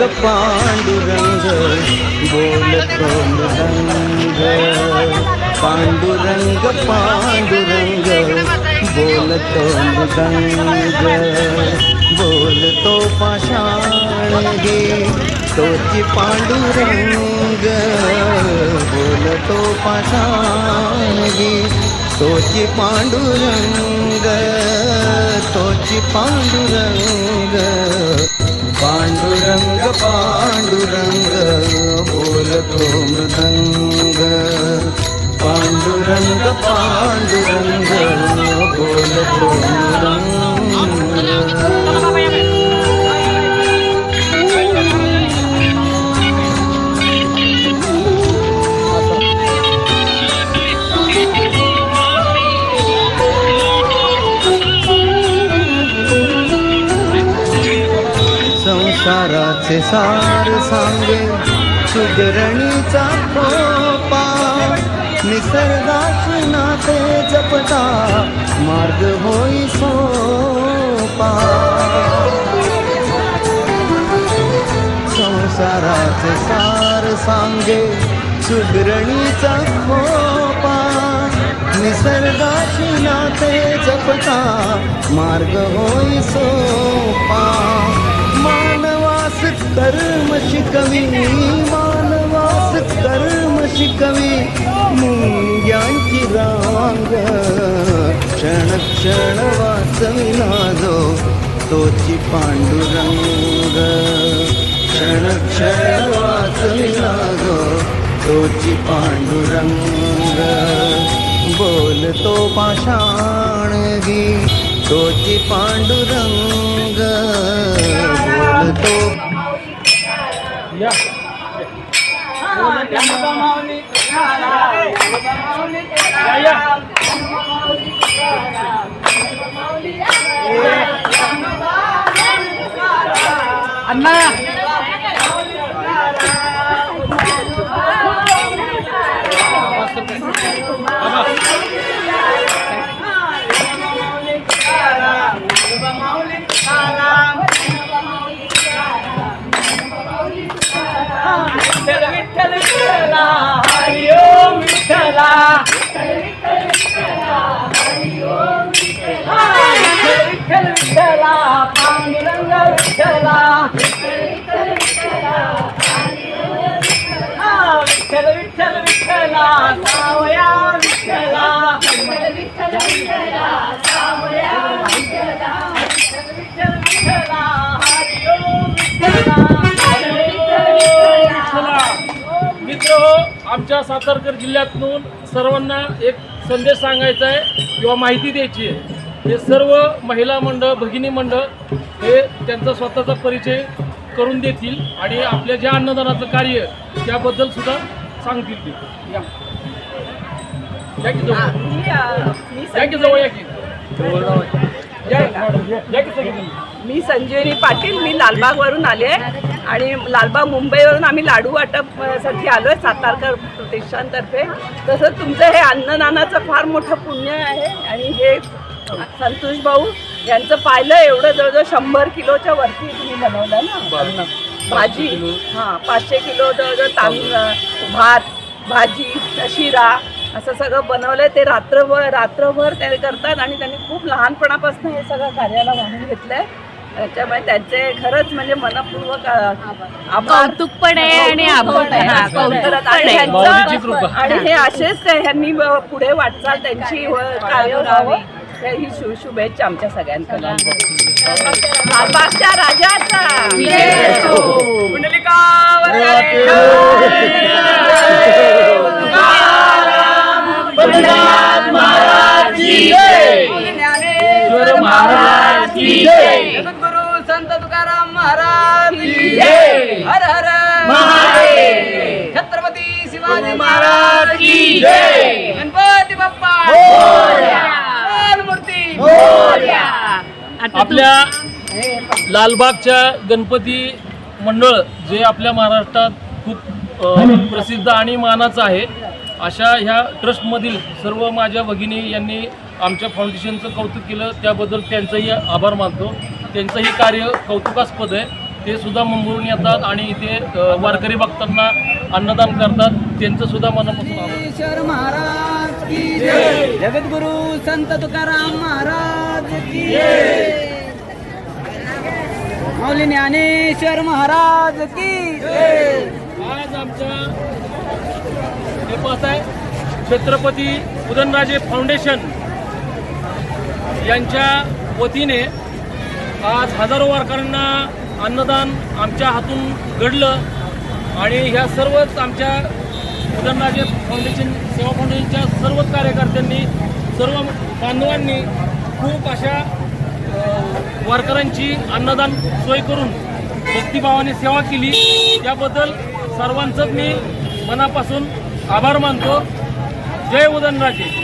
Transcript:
पांडुरंग पांडुरंग बोलतो मृदंग पांडुरंग पांडुरंग बोलतो मृदंग बोलतो पाषाण गे तोची पांडुरंग. बोलतो पाषाण गे तोची पांडुरंग. तोची पांडुरंग. पांडुरंग संसाराचे सार सांगे सुधरणीचा खोपा. निसर्गाचे नाते जपता मार्ग होई सोपा. संसाराचे सार सांगे सुधरणीचा खोपा. निसर्गाची नाते जपता मार्ग होई सोपा. कर्म शिकवी मानवास कर्म शिकवी मुंग्यांची रांग. क्षण क्षण वाचविला तोची पांडुरंग. क्षण क्षण वाचविला तोची पांडुरंग. बोलतो पाषाणगी तोची पांडुरंग. बोलतो या या या अण्णा विठ्ठल विठ्ठल विठ्ठला हरी ओम विठ्ठला विठ्ठल विठ्ठला पांडुरंग विठ्ठला हा, विठ्ठल विठ्ठल विठ्ठला सावया विठ्ठला विठ्ठल विठ्ठला आमच्या सातारकर जिल्ह्यातून सर्वांना एक संदेश सांगायचा आहे किंवा माहिती द्यायची आहे. हे सर्व महिला मंडळ भगिनी मंडळ हे त्यांचा स्वतःचा परिचय करून देतील आणि आपल्या ज्या अन्नदानाचं कार्य त्याबद्दल सुद्धा सांगतील ते. या. या की जवळ? या की जवळ या की? मॅडम, या. की सगळी. मी संजीवनी पाटील मी लालबागवरून आले आहे. आणि लालबाग मुंबईवरून आम्ही लाडू वाटप अ, साठी आलो आहे सातारकर प्रतिष्ठानतर्फे तसंच तुमचं हे अन्नदानाचं फार मोठं पुण्य आहे. आणि हे संतोष भाऊ यांचं पाहिलं एवढं जवळजवळ शंभर किलोच्या वरती तुम्ही बनवलं ना. भाजी. हां पाचशे किलो जवळजवळ तांदूळ भात भाजी शिरा असं सगळं बनवलंय. ते रात्रभर रात्रभर ते करतात आणि त्यांनी खूप लहानपणापासून हे सगळं कार्याला वाहून घेतलंय. त्याच्यामुळे त्यांचे खरंच म्हणजे मनपूर्वक कौतुक पण आहे आणि. हा, आणि हे असेच ह्यांनी पुढे वाटचाल त्यांची व कार्य व्हावं तर ही शु शुभेच्छा आमच्या सगळ्यांकडून राजाचा तुकाराम महाराज हर हर महादेव. छत्रपती शिवाजी महाराज की जय. गणपती बाप्पा मूर्ती आपल्या लालबागच्या गणपती मंडळ जे आपल्या महाराष्ट्रात खूप प्रसिद्ध आणि मानाचं आहे अशा ह्या ट्रस्टमधील सर्व माझ्या भगिनी यांनी आमच्या फाउंडेशनचं कौतुक केलं त्याबद्दल त्यांचाही आभार मानतो त्यांचंही कार्य कौतुकास्पद आहे. ते सुद्धा मुंबईवरून येतात आणि इथे वारकरी भक्तांना अन्नदान करतात. त्यांचं सुद्धा मनापासून महाराज की जय. जगद्गुरु संत तुकाराम महाराज की माऊली ज्ञानेश्वर महाराज की आज आमच्या हे पाहत आहे छत्रपती उदयनराजे फाउंडेशन यांच्या वतीने आज हजारो वारकऱ्यांना अन्नदान आमच्या हातून घडलं आणि ह्या सर्वच आमच्या उदयनराजे फाउंडेशन सेवा फाउंडेशनच्या सर्वच कार्यकर्त्यांनी सर्व बांधवांनी खूप अशा वारकऱ्यांची अन्नदान सोय करून भक्तिभावाने सेवा केली. त्याबद्दल सर्वांचंच मी मनापासून आभार मानतो. जय उदयनराजे